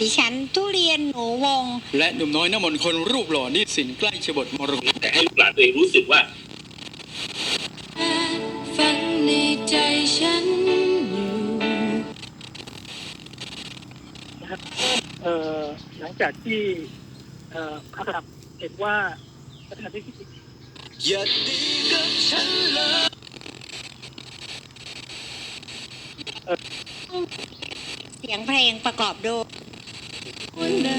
ดิฉันทุเรียนหนูวง และหนุ่มน้อยน้ำมนต์คนรูปหล่อนิสินใกล้ชบทมรกตแต่ให้ลูกหลานตัวเองรู้สึกว่าฝันในใจฉันอยู่นะครับเอ่อหลังจากที่เอ่อพักหลับเห็นว่าประธานที่อย่าดีกับฉันเลยเสียงเพลงประกอบด้วย วันไหน